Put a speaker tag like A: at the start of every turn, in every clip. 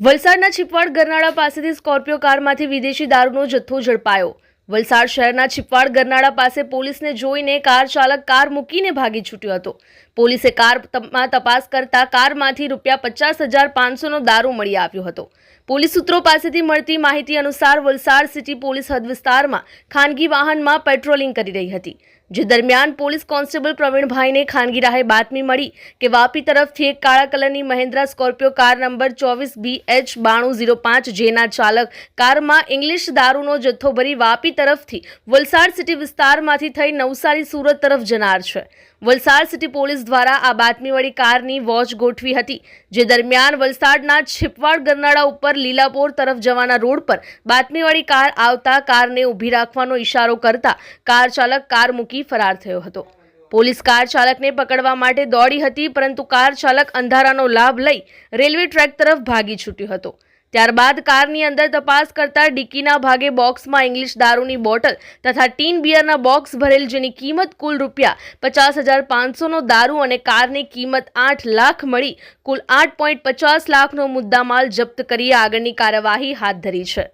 A: વલસાડના છીપવાડ ગરનાળા પાસેથી સ્કોર્પિયો કારમાંથી વિદેશી દારૂનો જથ્થો ઝડપાયો. વલસાડ શહેરના છીપવાડ ગરનાળા પાસે પોલીસને જોઈને કાર ચાલક કાર મૂકીને ભાગી છૂટ્યો હતો. પોલીસે કારમાં તપાસ કરતા કારમાંથી રૂપિયા પચાસ હજાર પાંચસોનો દારૂ મળી આવ્યો હતો. પોલીસ સૂત્રો પાસેથી મળતી માહિતી અનુસાર વલસાડ સિટી પોલીસ હદ વિસ્તારમાં ખાનગી વાહનમાં પેટ્રોલિંગ કરી રહી હતી. જે દરમિયાન પોલીસ કોન્સ્ટેબલ પ્રવીણભાઈને ખાનગી રાહે બાતમી મળી કે વાપી તરફથી એક કાળા કલરની મહેન્દ્રા સ્કોર્પિયો કાર નંબર ચોવીસ બી એચ બાણું ઝીરો પાંચ જેના ચાલક કારમાં ઇંગ્લિશ દારૂનો જથ્થો ભરી વાપી તરફથી વલસાડ સિટી વિસ્તારમાંથી થઈ નવસારી સુરત તરફ જનાર છે. વલસાડ સિટી પોલીસ દ્વારા આ બાતમીવાળી કારની વોચ ગોઠવી હતી, જે દરમિયાન વલસાડના છીપવાડ ગરનાળા ઉપર લીલાપોર તરફ જવાના રોડ પર બાતમીવાળી કાર આવતા કારને ઊભી રાખવાનો ઇશારો કરતા કાર ચાલક કાર મૂકી ફરાર થયો હતો. પોલીસ કાર ચાલકને પકડવા માટે દોડી હતી, પરંતુ કાર ચાલક અંધારાનો લાભ લઈ રેલવે ટ્રેક તરફ ભાગી છૂટ્યો હતો. ત્યારબાદ કારની અંદર તપાસ કરતા ડિક્કીના ભાગે બોક્સમાં ઇંગ્લિશ દારૂની બોટલ તથા ટીન બિયરના બોક્સ ભરેલ જેની કિંમત કુલ રૂપિયા પચાસ હજાર પાંચસોનો દારૂ અને કારની કિંમત આઠ લાખ મળી, કુલ આઠ પોઈન્ટ પચાસ લાખનો મુદ્દામાલ જપ્ત કરી આગળની કાર્યવાહી હાથ ધરી છે.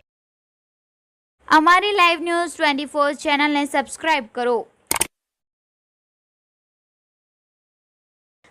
B: અમારી લાઈવ ન્યૂઝ ટ્વેન્ટી ફોર ચેનલને સબસ્ક્રાઇબ કરો.